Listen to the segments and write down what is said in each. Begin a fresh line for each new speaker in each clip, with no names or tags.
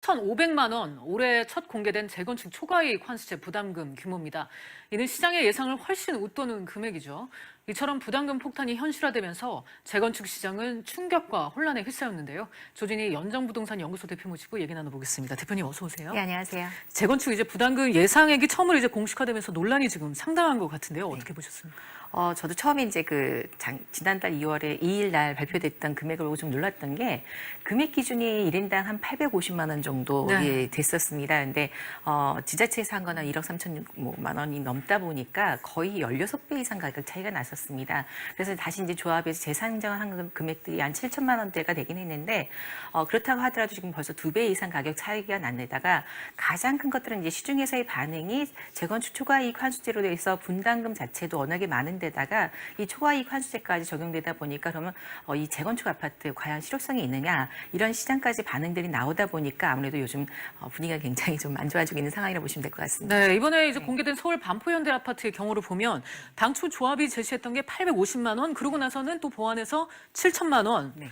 1,500만 원, 올해 첫 공개된 재건축 초과이익 환수제 부담금 규모입니다. 이는 시장의 예상을 훨씬 웃도는 금액이죠. 이처럼 부담금 폭탄이 현실화되면서 재건축 시장은 충격과 혼란에 휩싸였는데요. 조진희 연정부동산 연구소 대표 모시고 얘기 나눠보겠습니다. 대표님 어서 오세요.
네, 안녕하세요.
재건축 이제 부담금 예상액이 처음으로 이제 공식화되면서 논란이 지금 상당한 것 같은데요. 어떻게 보셨습니까?
어, 저도 처음에 이제 그 장- 지난달 2월에 2일 날 발표됐던 금액을 보고 좀 놀랐던 게 금액 기준이 1인당 한 850만 원 정도
네.
예, 됐었습니다. 근데 어, 지자체에서 한 거는 1억 3천만 원이 넘다 보니까 거의 16배 이상 가격 차이가 났었 습니다. 그래서 다시 이제 조합에서 재산정한 금액들이 한 7천만 원대가 되긴 했는데 어, 그렇다고 하더라도 지금 벌써 두 배 이상 가격 차이가 났는데다가 가장 큰 것들은 이제 시중에서의 반응이 재건축 초과이익 환수제로 돼서 분담금 자체도 워낙에 많은 데다가 이 초과이익 환수제까지 적용되다 보니까 그러면 어, 이 재건축 아파트 과연 실효성이 있느냐 이런 시장까지 반응들이 나오다 보니까 아무래도 요즘 어, 분위기가 굉장히 좀 안 좋아지고 있는 상황이라고 보시면 될 것 같습니다.
네, 이번에 이제 공개된 서울 반포현대 아파트의 경우를 보면 당초 조합이 제시했던 게 850만 원, 그러고 나서는 또 보완해서 7천만 원.
네.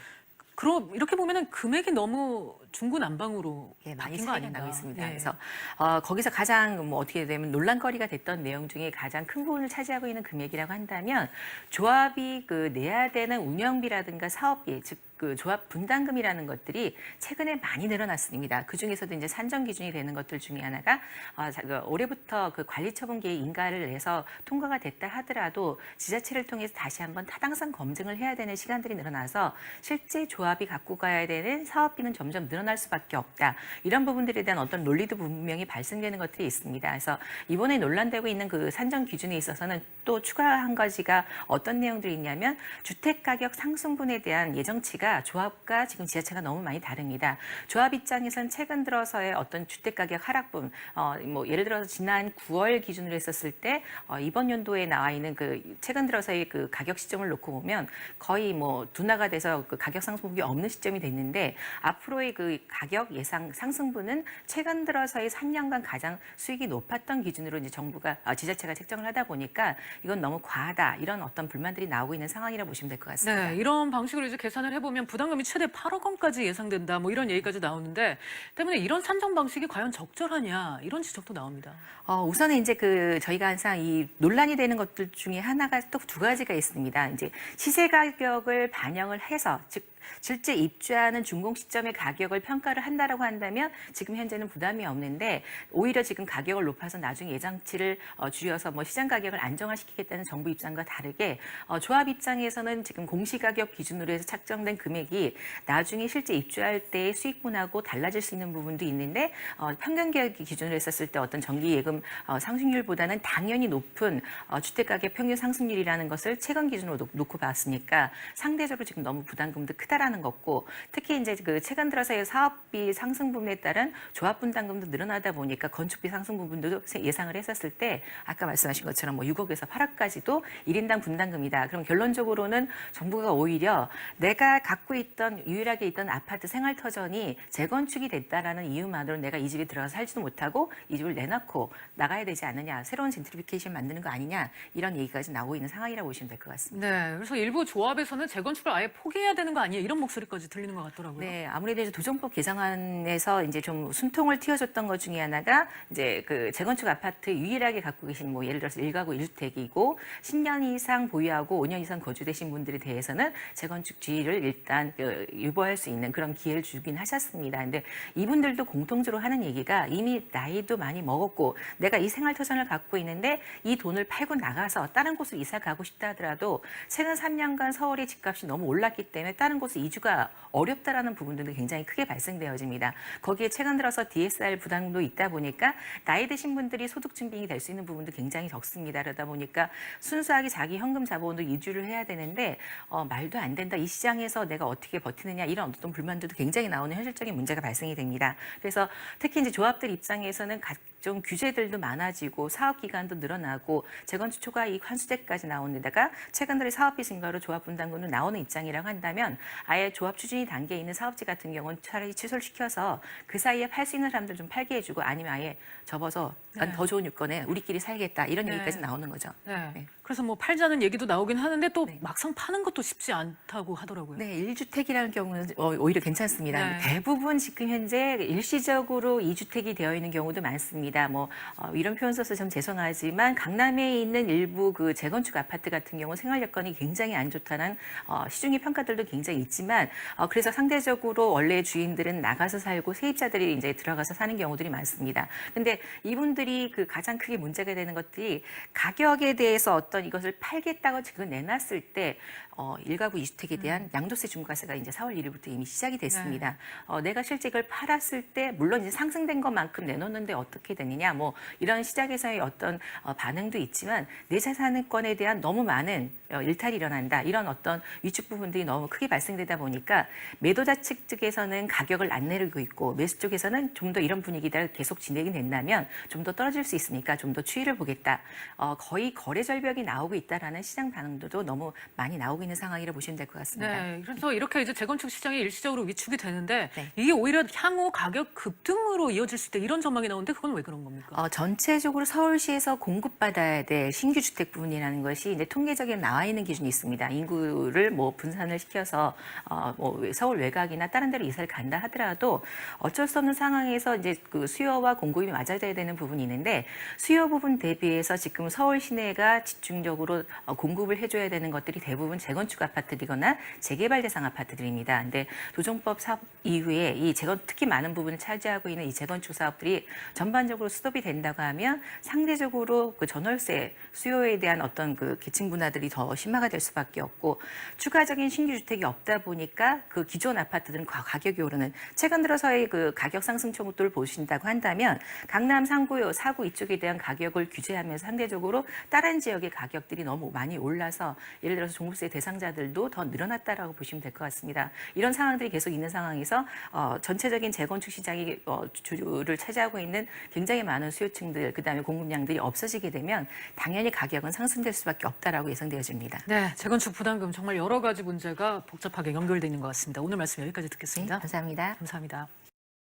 그럼 이렇게 보면은 금액이 너무 중구난방으로
예, 많이
차이가?
나고 있습니다.
예.
그래서 어, 거기서 가장 뭐 어떻게 되면 논란거리가 됐던 내용 중에 가장 큰 부분을 차지하고 있는 금액이라고 한다면 조합이 그 내야 되는 운영비라든가 사업비 즉 그 조합 분담금이라는 것들이 최근에 많이 늘어났습니다. 그 중에서도 이제 산정 기준이 되는 것들 중에 하나가 어, 자, 그 올해부터 그 관리처분계획 인가를 내서 통과가 됐다 하더라도 지자체를 통해서 다시 한번 타당성 검증을 해야 되는 시간들이 늘어나서 실제 조합이 갖고 가야 되는 사업비는 점점 늘어날 수밖에 없다. 이런 부분들에 대한 어떤 논리도 분명히 발생되는 것들이 있습니다. 그래서 이번에 논란되고 있는 그 산정 기준에 있어서는 또 추가 한 가지가 어떤 내용들이 있냐면 주택 가격 상승분에 대한 예정치가 조합과 지금 지자체가 너무 많이 다릅니다. 조합 입장에서는 최근 들어서의 어떤 주택 가격 하락분, 어, 뭐 예를 들어서 지난 9월 기준으로 했었을 때 어, 이번 연도에 나와 있는 그 최근 들어서의 그 가격 시점을 놓고 보면 거의 뭐 둔화가 돼서 그 가격 상승폭이 없는 시점이 됐는데 앞으로의 그 가격 예상 상승분은 최근 들어서의 3년간 가장 수익이 높았던 기준으로 이제 정부가 아, 지자체가 책정을 하다 보니까 이건 너무 과하다 이런 어떤 불만들이 나오고 있는 상황이라 고 보시면 될 것 같습니다.
네, 이런 방식으로 이제 계산을 해보면 부담금이 최대 8억 원까지 예상된다, 뭐 이런 얘기까지 나오는데 때문에 이런 산정 방식이 과연 적절하냐 이런 지적도 나옵니다.
어, 우선은 이제 그 저희가 항상 이 논란이 되는 것들 중에 하나가 또 두 가지가 있습니다. 이제 시세 가격을 반영을 해서 즉 실제 입주하는 준공 시점의 가격을 평가를 한다라고 한다면 지금 현재는 부담이 없는데 오히려 지금 가격을 높아서 나중에 예정치를 어, 줄여서 뭐 시장 가격을 안정화시키겠다는 정부 입장과 다르게 어, 조합 입장에서는 지금 공시가격 기준으로 해서 책정된 금액이 나중에 실제 입주할 때의 수익분하고 달라질 수 있는 부분도 있는데 어, 평균 가격 기준으로 했었을 때 어떤 정기 예금 어, 상승률보다는 당연히 높은 어, 주택 가격 평균 상승률이라는 것을 최근 기준으로 놓- 놓고 봤으니까 상대적으로 지금 너무 부담금도 크다 라는 거고 특히 이제 그 최근 들어서의 사업비 상승 부분에 따른 조합 분담금도 늘어나다 보니까 건축비 상승 부분도 세- 예상을 했었을 때 아까 말씀하신 것처럼 뭐 6억에서 8억까지도 1인당 분담금이다. 그럼 결론적으로는 정부가 오히려 내가 갖고 있던 유일하게 있던 아파트 생활 터전이 재건축이 됐다라는 이유만으로 내가 이 집에 들어가서 살지도 못하고 이 집을 내놓고 나가야 되지 않느냐 새로운 젠트리피케이션 만드는 거 아니냐 이런 얘기까지 나오고 있는 상황이라고 보시면 될 것 같습니다.
네, 그래서 일부 조합에서는 재건축을 아예 포기해야 되는 거 아니 에요? 이런 목소리까지 들리는 것 같더라고요.
네, 아무래도 이제 도정법 개정안에서 이제 좀 숨통을 틔워줬던 것 중에 하나가 이제 그 재건축 아파트 유일하게 갖고 계신 뭐 예를 들어서 1가구 1주택이고 10년 이상 보유하고 5년 이상 거주되신 분들에 대해서는 재건축 지위를 일단 그 유보할 수 있는 그런 기회를 주긴 하셨습니다. 근데 이분들도 공통적으로 하는 얘기가 이미 나이도 많이 먹었고 내가 이 생활 터전을 갖고 있는데 이 돈을 팔고 나가서 다른 곳으로 이사 가고 싶다 하더라도 최근 3년간 서울의 집값이 너무 올랐기 때문에 다른 곳에 이주가 어렵다라는 부분들도 굉장히 크게 발생되어집니다. 거기에 최근 들어서 DSR 부담도 있다 보니까 나이 드신 분들이 소득 증빙이 될 수 있는 부분도 굉장히 적습니다. 그러다 보니까 순수하게 자기 현금 자본으로 이주를 해야 되는데 어, 말도 안 된다. 이 시장에서 내가 어떻게 버티느냐 이런 어떤 불만들도 굉장히 나오는 현실적인 문제가 발생이 됩니다. 그래서 특히 이제 조합들 입장에서는 각종 규제들도 많아지고 사업 기간도 늘어나고 재건축 초과 이익 환수제까지 나오는 데다가 최근 들어 사업비 증가로 조합 분담금도 나오는 입장이라고 한다면 아예 조합 추진이 단계에 있는 사업지 같은 경우는 차라리 취소를 시켜서 그 사이에 팔 수 있는 사람들 좀 팔게 해주고 아니면 아예 접어서 난
네.
더 좋은 유권에 우리끼리 살겠다 이런
네.
얘기까지 나오는 거죠.
네.
네.
그래서 뭐 팔자는 얘기도 나오긴 하는데 또
네.
막상 파는 것도 쉽지 않다고 하더라고요.
네, 1주택이라는 경우는 어, 오히려 괜찮습니다.
네.
대부분 지금 현재 일시적으로 2주택이 되어 있는 경우도 많습니다. 뭐 어, 이런 표현 써서 좀 죄송하지만 강남에 있는 일부 그 재건축 아파트 같은 경우 생활 여건이 굉장히 안 좋다는 어, 시중의 평가들도 굉장히 있지만 어, 그래서 상대적으로 원래 주인들은 나가서 살고 세입자들이 이제 들어가서 사는 경우들이 많습니다. 근데 이분들이 그 가장 크게 문제가 되는 것들이 가격에 대해서 어떤 이것을 팔겠다고 지금 내놨을 때 어, 1가구 2주택에 대한 양도세 중과세가 이제 4월 1일부터 이미 시작이 됐습니다. 어, 내가 실제 이걸 팔았을 때 물론 이제 상승된 것만큼 내놓는데 어떻게 되느냐 뭐 이런 시장에서의 어떤 어, 반응도 있지만 내 자산권에 대한 너무 많은 어, 일탈이 일어난다 이런 어떤 위축 부분들이 너무 크게 발생되다 보니까 매도자 측 쪽에서는 가격을 안 내리고 있고 매수 쪽에서는 좀 더 이런 분위기가 계속 진행이 된다면 좀 더 떨어질 수 있으니까 좀 더 추이를 보겠다. 어, 거의 거래 절벽이 나오고 있다라는 시장 반응도 너무 많이 나오고 있는 상황이라 보시면 될 것 같습니다.
네, 그래서 이렇게 이제 재건축 시장이 일시적으로 위축이 되는데
네.
이게 오히려 향후 가격 급등으로 이어질 수 있다 이런 전망이 나오는데 그건 왜 그런 겁니까?
어, 전체적으로 서울시에서 공급받아야 될 신규 주택 부분이라는 것이 이제 통계적인 나와 있는 기준이 있습니다. 인구를 뭐 분산을 시켜서 어, 뭐 서울 외곽이나 다른 데로 이사를 간다 하더라도 어쩔 수 없는 상황에서 이제 그 수요와 공급이 맞아져야 되는 부분이 있는데 수요 부분 대비해서 지금 서울 시내가 집중적으로 어, 공급을 해줘야 되는 것들이 대부분 재건축 아파트이거나 재개발 대상 아파트들입니다. 근데 도정법 사업 이후에 이 재건 특히 많은 부분을 차지하고 있는 이 재건축 사업들이 전반적으로 스톱이 된다고 하면 상대적으로 그 전월세 수요에 대한 어떤 그 계층 분화들이 더 심화가 될 수밖에 없고 추가적인 신규 주택이 없다 보니까 그 기존 아파트들은 가- 가격이 오르는 최근 들어서의 그 가격 상승 정도를 보신다고 한다면 강남 상구 사구 이쪽에 대한 가격을 규제하면서 상대적으로 다른 지역의 가격들이 너무 많이 올라서 예를 들어서 종부세 대상자들도 더 늘어났다라고 보시면 될 것 같습니다. 이런 상황들이 계속 있는 상황에서 어, 전체적인 재건축 시장이 어, 주를 차지하고 있는 굉장히 많은 수요층들 그다음에 공급량들이 없어지게 되면 당연히 가격은 상승될 수밖에 없다라고 예상되어집니다.
네, 재건축 부담금 정말 여러 가지 문제가 복잡하게 연결돼 있는 것 같습니다. 오늘 말씀 여기까지
네,
듣겠습니다.
감사합니다.
감사합니다.